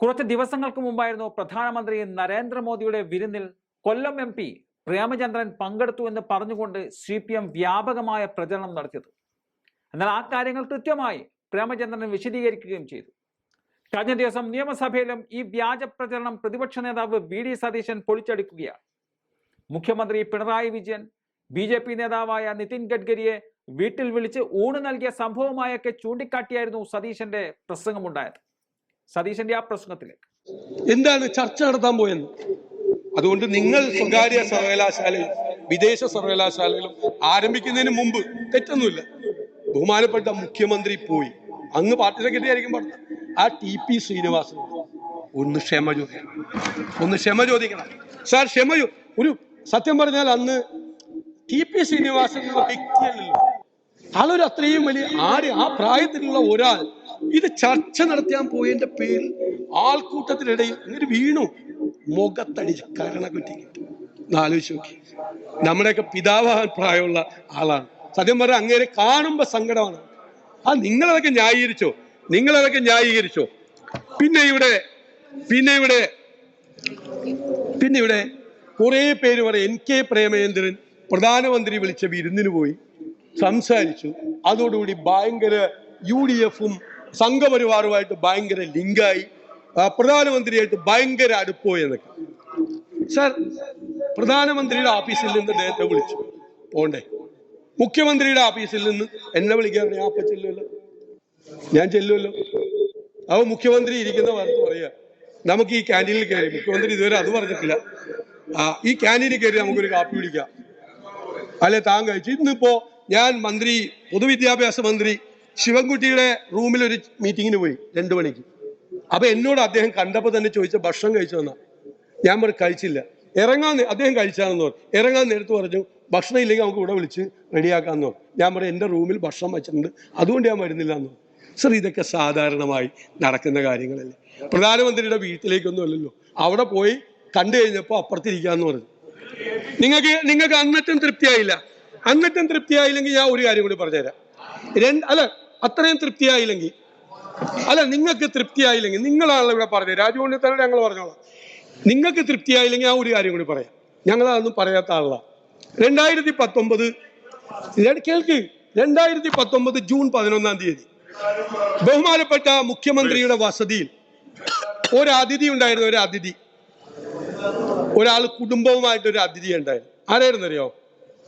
കുറച്ച് ദിവസങ്ങൾക്ക് മുമ്പായിരുന്നു പ്രധാനമന്ത്രി നരേന്ദ്രമോദിയുടെ വിരുന്നിൽ കൊല്ലം എം പി പ്രേമചന്ദ്രൻ പങ്കെടുത്തു എന്ന് പറഞ്ഞുകൊണ്ട് സി പി എം വ്യാപകമായ പ്രചരണം നടത്തിയത്. എന്നാൽ ആ കാര്യങ്ങൾ കൃത്യമായി പ്രേമചന്ദ്രൻ വിശദീകരിക്കുകയും ചെയ്തു. കഴിഞ്ഞ ദിവസം നിയമസഭയിലും ഈ വ്യാജ പ്രചരണം പ്രതിപക്ഷ നേതാവ് വി ഡി സതീശൻ പൊളിച്ചെടുക്കുകയാണ്. മുഖ്യമന്ത്രി Pinarayi Vijayan B J P നേതാവായ നിതിൻ ഗഡ്കരിയെ വീട്ടിൽ വിളിച്ച് ഊണ് നൽകിയ സംഭവമായൊക്കെ ചൂണ്ടിക്കാട്ടിയായിരുന്നു സതീശന്റെ പ്രസംഗമുണ്ടായത്. സതീശന്റെ ആ പ്രശ്നത്തിലേക്ക് എന്താണ് ചർച്ച നടത്താൻ പോയെന്ന്? അതുകൊണ്ട് നിങ്ങൾ സ്വകാര്യ സർവകലാശാലയിൽ വിദേശ സർവകലാശാലകളും ആരംഭിക്കുന്നതിന് മുമ്പ് തെറ്റൊന്നുമില്ല. ബഹുമാനപ്പെട്ട മുഖ്യമന്ത്രി പോയി. അങ്ങ് പാർട്ടി സെക്രട്ടറി ആയിരിക്കും പറഞ്ഞത് ആ ടി പി ശ്രീനിവാസൻ. ഒന്ന് ക്ഷമ ചോദിക്കണം. ഒന്ന് ക്ഷമ ചോദിക്കണം. സാർ ക്ഷമ ഒരു സത്യം പറഞ്ഞാൽ അന്ന് ടി പി ശ്രീനിവാസൻ വ്യക്തിയല്ലല്ലോ. ആളൊരു അത്രയും വലിയ ആര്? ആ പ്രായത്തിലുള്ള ഒരാൾ. ഇത് ചർച്ച നടത്താൻ പോയതിന്റെ പേരിൽ ആൾക്കൂട്ടത്തിനിടയിൽ ഇങ്ങനെ വീണു. മുഖത്തടിച്ച് കരണ കുറ്റിക്കിട്ട് ആലോചിച്ച് നോക്കി. നമ്മുടെയൊക്കെ പിതാവാൻ പ്രായമുള്ള ആളാണ്. സത്യം പറഞ്ഞാൽ അങ്ങേരെ കാണുമ്പോ സങ്കടമാണ്. ആ നിങ്ങളതൊക്കെ ന്യായീകരിച്ചോ? നിങ്ങളതൊക്കെ ന്യായീകരിച്ചോ? പിന്നെ ഇവിടെ പിന്നെ ഇവിടെ പിന്നെ ഇവിടെ കുറെ പേര് പറയും എൻ കെ പ്രേമേന്ദ്രൻ പ്രധാനമന്ത്രി വിളിച്ച വിരുന്നിന് പോയി. സംസാരിച്ചു. അതോടുകൂടി ഭയങ്കര യു ഡി എഫും സംഘപരിവാറുമായിട്ട് ഭയങ്കര ലിങ്കായി. പ്രധാനമന്ത്രിയായിട്ട് ഭയങ്കര അടുപ്പമായി എന്നൊക്കെ. സാർ പ്രധാനമന്ത്രിയുടെ ഓഫീസിൽ നിന്ന് അദ്ദേഹത്തെ വിളിച്ചു. പോണ്ടേ. മുഖ്യമന്ത്രിയുടെ ഓഫീസിൽ നിന്ന് എന്നെ വിളിക്കാൻ ഞാൻ അപ്പൊ ചെല്ലുമല്ലോ. ഞാൻ ചെല്ലുമല്ലോ. അവ മുഖ്യമന്ത്രി ഇരിക്കുന്ന വാർത്ത പറയാ നമുക്ക് ഈ ക്യാന്റീനിൽ കയറി. മുഖ്യമന്ത്രി ഇതുവരെ അത് പറഞ്ഞിട്ടില്ല. ആ ഈ ക്യാന്റീനിൽ കയറി നമുക്കൊരു കാപ്പി കുടിക്കാം. അല്ലെ താൻ കഴിച്ചു. ഇന്നിപ്പോ ഞാൻ മന്ത്രി പൊതുവിദ്യാഭ്യാസ മന്ത്രി ശിവൻകുട്ടിയുടെ റൂമിൽ ഒരു മീറ്റിങ്ങിന് പോയി രണ്ടു മണിക്ക്. അപ്പൊ എന്നോട് അദ്ദേഹം കണ്ടപ്പോ തന്നെ ചോദിച്ച ഭക്ഷണം കഴിച്ചു ഞാൻ പറഞ്ഞു കഴിച്ചില്ല. ഇറങ്ങാൻ അദ്ദേഹം കഴിച്ചാണെന്ന് പറഞ്ഞു. ഇറങ്ങാൻ നേരത്ത് പറഞ്ഞു ഭക്ഷണം ഇല്ലെങ്കിൽ നമുക്ക് ഇവിടെ വിളിച്ച് റെഡിയാക്കാന്ന് പറഞ്ഞു. ഞാൻ പറഞ്ഞു എന്റെ റൂമിൽ ഭക്ഷണം വെച്ചിട്ടുണ്ട്. അതുകൊണ്ട് ഞാൻ വരുന്നില്ല എന്ന് സർ ഇതൊക്കെ സാധാരണമായി നടക്കുന്ന കാര്യങ്ങളല്ലേ. പ്രധാനമന്ത്രിയുടെ വീട്ടിലേക്കൊന്നും അല്ലല്ലോ. അവിടെ പോയി കണ്ടു കഴിഞ്ഞപ്പോൾ അപ്പുറത്തിരിക്കാന്ന് പറഞ്ഞു. നിങ്ങൾക്ക് നിങ്ങൾക്ക് അന്നറ്റം തൃപ്തിയായില്ല. അന്നറ്റും തൃപ്തിയായില്ലെങ്കിൽ ഞാൻ ഒരു കാര്യം കൂടി പറഞ്ഞുതരാം. രണ്ട് അല്ല അത്രയും തൃപ്തിയായില്ലെങ്കിൽ അല്ല നിങ്ങൾക്ക് തൃപ്തിയായില്ലെങ്കിൽ നിങ്ങളാണല്ലോ ഇവിടെ പറഞ്ഞത്. രാജുകൊണ്ടിത്തന്നെ ഞങ്ങൾ പറഞ്ഞോളാം. നിങ്ങൾക്ക് തൃപ്തിയായില്ലെങ്കിൽ ഞാൻ ഒരു കാര്യം കൂടി പറയാം. ഞങ്ങൾ അതൊന്നും പറയാത്ത ആളാണ് രണ്ടായിരത്തി പത്തൊമ്പത് കേൾക്ക് രണ്ടായിരത്തി പത്തൊമ്പത് ജൂൺ പതിനൊന്നാം തീയതി ബഹുമാനപ്പെട്ട മുഖ്യമന്ത്രിയുടെ വസതിയിൽ ഒരു അതിഥി ഉണ്ടായിരുന്നു ഒരു അതിഥി. ഒരാൾ കുടുംബവുമായിട്ട് ഒരു അതിഥി ഉണ്ടായിരുന്നു. ആരായിരുന്നു അറിയോ?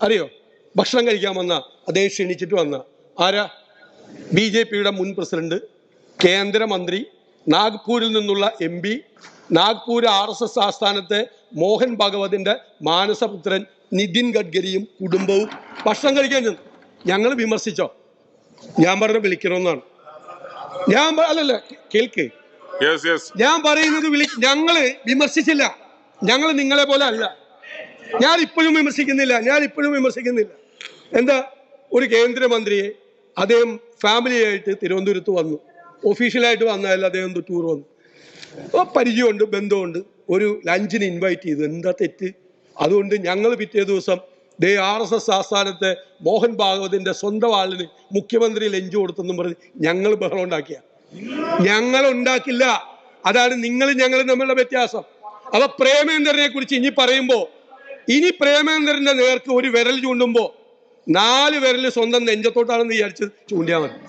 അറിയോ? ഭക്ഷണം കഴിക്കാൻ വന്ന അദ്ദേഹം ക്ഷണിച്ചിട്ട് വന്ന. ആരാ? ബി ജെ പിയുടെ മുൻ പ്രസിഡന്റ് കേന്ദ്രമന്ത്രി നാഗ്പൂരിൽ നിന്നുള്ള M P Nagpur R S S ആസ്ഥാനത്തെ Mohan ഭഗവതിന്റെ മാനസപുത്രൻ നിതിൻ ഗഡ്കരിയും കുടുംബവും ഭക്ഷണം കഴിക്കാൻ ചെന്നു. ഞങ്ങൾ വിമർശിച്ചോ? ഞാൻ പറഞ്ഞ വിളിക്കണമെന്നാണ്. ഞാൻ അല്ലല്ല കേൾക്ക്. ഞാൻ പറയുന്നത് വിളി ഞങ്ങൾ വിമർശിച്ചില്ല. ഞങ്ങൾ നിങ്ങളെ പോലെ അല്ല. ഞാൻ ഇപ്പോഴും വിമർശിക്കുന്നില്ല. ഞാൻ ഇപ്പോഴും വിമർശിക്കുന്നില്ല. എന്താ? ഒരു കേന്ദ്രമന്ത്രിയെ അദ്ദേഹം ഫാമിലിയായിട്ട് തിരുവനന്തപുരത്ത് വന്നു. ഒഫീഷ്യലായിട്ട് വന്നതല്ല അദ്ദേഹം ടൂർ വന്നു. അപ്പോൾ പരിചയമുണ്ട് ബന്ധമുണ്ട്. ഒരു ലഞ്ചിന് ഇൻവൈറ്റ് ചെയ്തു. എന്താ തെറ്റ്? അതുകൊണ്ട് ഞങ്ങൾ പിറ്റേ ദിവസം ദേ ആർ എസ് എസ് ആസ്ഥാനത്തെ മോഹൻ ഭാഗവതിന്റെ സ്വന്തം ആളിന് മുഖ്യമന്ത്രി ലഞ്ച് കൊടുത്തെന്നും പറഞ്ഞ് ഞങ്ങൾ ബഹളം ഉണ്ടാക്കിയ. ഞങ്ങൾ ഉണ്ടാക്കില്ല അതാണ് നിങ്ങൾ ഞങ്ങൾ തമ്മിലുള്ള വ്യത്യാസം. അപ്പൊ പ്രേമേന്ദ്രനെ കുറിച്ച് ഇനി പറയുമ്പോ ഇനി പ്രേമേന്ദ്രന്റെ നേർക്ക് ഒരു വിരൽ ചൂണ്ടുമ്പോ നാല് വിരൽ സ്വന്തം നെഞ്ചത്തോട്ടാണെന്ന് വിചാരിച്ച് ചൂണ്ടിയാൽ മതി.